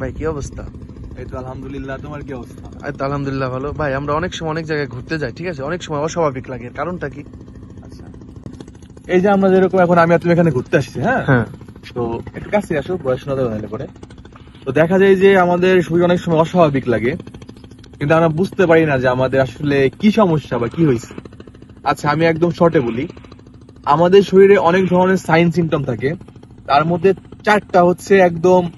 ভাই কি অবস্থা? এই তো আলহামদুলিল্লাহ তোমার কি অবস্থা? এই তো আলহামদুলিল্লাহ ভালো। ভাই আমরা অনেক সময় অনেক জায়গায় ঘুরতে যাই ঠিক আছে? অনেক সময় অস্বাভাবিক লাগে কারণটা কি? আচ্ছা। এই যে আমরা যেরকম এখন আমি আর তুমি এখানে ঘুরতে আসছি হ্যাঁ? হ্যাঁ। তো একটু কাছে আসো বয়স হলে পরে। তো দেখা যায় যে আমাদের শরীর অনেক সময় অস্বাভাবিক লাগে কিন্তু আমরা বুঝতে পারি না যে আমাদের আসলে কি সমস্যা বা কি হয়েছে। আচ্ছা আমি একদম শর্টে বলি। আমাদের শরীরে অনেক ধরনের সাইন সিমটম থাকে। তার মধ্যে চারটা হচ্ছে একদম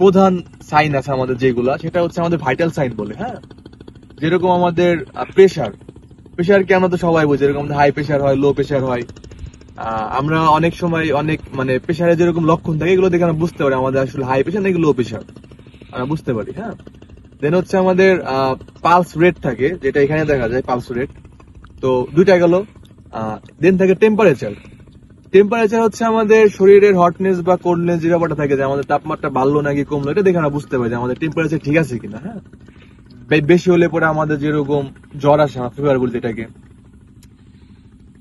প্রধান সাইন আছে আমাদের যেগুলা, সেটা হচ্ছে আমাদের ভাইটাল সাইন বলে হ্যাঁ? যেরকম আমাদের প্রেশার প্রেশার কি আমরা তো সবাই বুঝি, যেরকম হাই প্রেশার হয় লো প্রেশার হয়। আমরা অনেক সময় অনেক মানে প্রেশারে যেরকম লক্ষণ থাকে, এগুলো দেখে আমরা বুঝতে পারি আমাদের আসলে হাই প্রেশার নাকি লো প্রেশার আমরা বুঝতে পারি হ্যাঁ? দেন হচ্ছে আমাদের পালস রেট থাকে, যেটা এখানে দেখা যায় পালস রেট তো দুইটা গেল দেন থাকে টেম্পারেচার টেম্পারেচার হচ্ছে আমাদের শরীরের হটনেস বা কোল্ডনেস যে ব্যাপারটা থাকে যে আমাদের তাপমাত্রা বাড়লো নাকি কমলো, এটা দেখে আমরা বুঝতে পারি যে আমাদের টেম্পারেচার ঠিক আছে কিনা হ্যাঁ? বেশি হলে পরে আমাদের যেরকম জ্বর আসে ফিভার বলতে এটাকে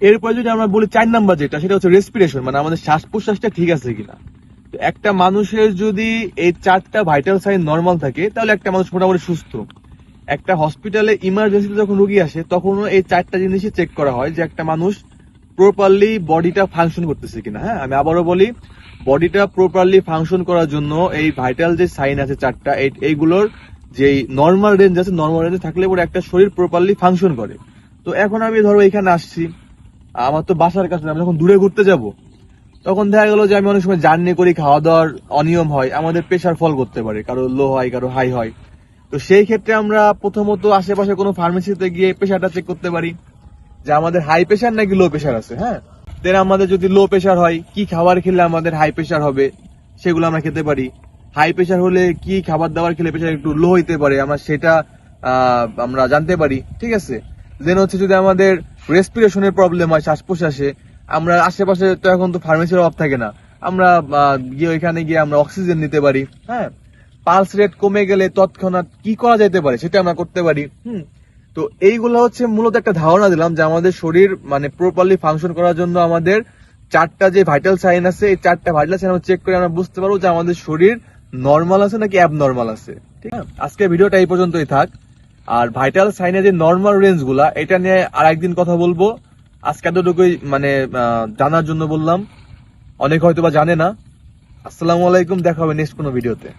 এরপরে যদি আমরা বলি চার নাম্বার যেটা, সেটা হচ্ছে রেসপিরেশন মানে আমাদের শ্বাস প্রশ্বাসটা ঠিক আছে কিনা। তো একটা মানুষের যদি এই চারটা ভাইটাল সাইন নর্মাল থাকে, তাহলে একটা মানুষ মোটামুটি সুস্থ। একটা হসপিটালে ইমার্জেন্সিতে যখন রুগী আসে, তখনও এই চারটা জিনিসই চেক করা হয় যে একটা মানুষ প্রপারলি বডিটা ফাংশন করতেছে কিনা হ্যাঁ? আমি আবারও বলি বডিটা প্রপারলি ফাংশন করার জন্য এই ভাইটাল যে সাইন আছে চারটা এইগুলোর যে নর্মাল রেঞ্জ আছে নর্মাল রেঞ্জে থাকলে পরে একটা শরীর প্রপারলি ফাংশন করে। তো এখন আমি ধরো এখানে আসছি, আমার তো বাসার কাছে আমি যখন দূরে ঘুরতে যাব, তখন দেখা গেল যে আমি অনেক সময় জার্নি করি খাওয়া দাওয়ার অনিয়ম হয়, আমাদের প্রেশার ফল করতে পারে, কারও লো হয়, কারও হাই হয়। তো সেই ক্ষেত্রে আমরা প্রথমত আশেপাশে কোনো ফার্মেসিতে গিয়ে প্রেশারটা চেক করতে পারি। যে আমাদের হাই প্রেশার নাকি লো প্রেশার আছে হ্যাঁ? দেন আমাদের যদি লো প্রেশার হয়, কি খাবার খেলে আমাদের হাই প্রেশার হবে? সেগুলো আমরা খেতে পারি। হাই প্রেশার হলে কি খাবার দাবার খেলে প্রেশার একটু লো হইতে পারে? আমরা সেটা আমরা জানতে পারি, ঠিক আছে? দেন হচ্ছে যদি আমাদের রেসপিরেশনের প্রবলেম হয় শ্বাস প্রশ্বাসে আমরা আশেপাশে তো এখন তো ফার্মেসির অভাব থাকে না। আমরা গিয়ে ওইখানে গিয়ে আমরা অক্সিজেন নিতে পারি হ্যাঁ? পালস রেট কমে গেলে তৎক্ষণাৎ কি করা যেতে পারে সেটা আমরা করতে পারি, হুম? তো এইগুলো হচ্ছে মূলত একটা ধারণা দিলাম যে আমাদের শরীর মানে প্রপারলি ফাংশন করার জন্য আমাদের চারটা যে ভাইটাল সাইন আছে, এই চারটা ভাইটাল সাইন আমরা চেক করে আমরা বুঝতে পারব যে আমাদের শরীর নর্মাল আছে নাকি অ্যাবনর্মাল আছে। ঠিক আছে? আজকে ভিডিওটা এই পর্যন্তই থাক। আর ভাইটাল সাইনের যে নর্মাল রেঞ্জগুলা, এটা নিয়ে আর একদিন কথা বলব। আজকে এতটুকুই মানে জানার জন্য বললাম। অনেক হয়তো বা জানে না। আসসালামু আলাইকুম, দেখা হবে নেক্সট কোনো ভিডিওতে।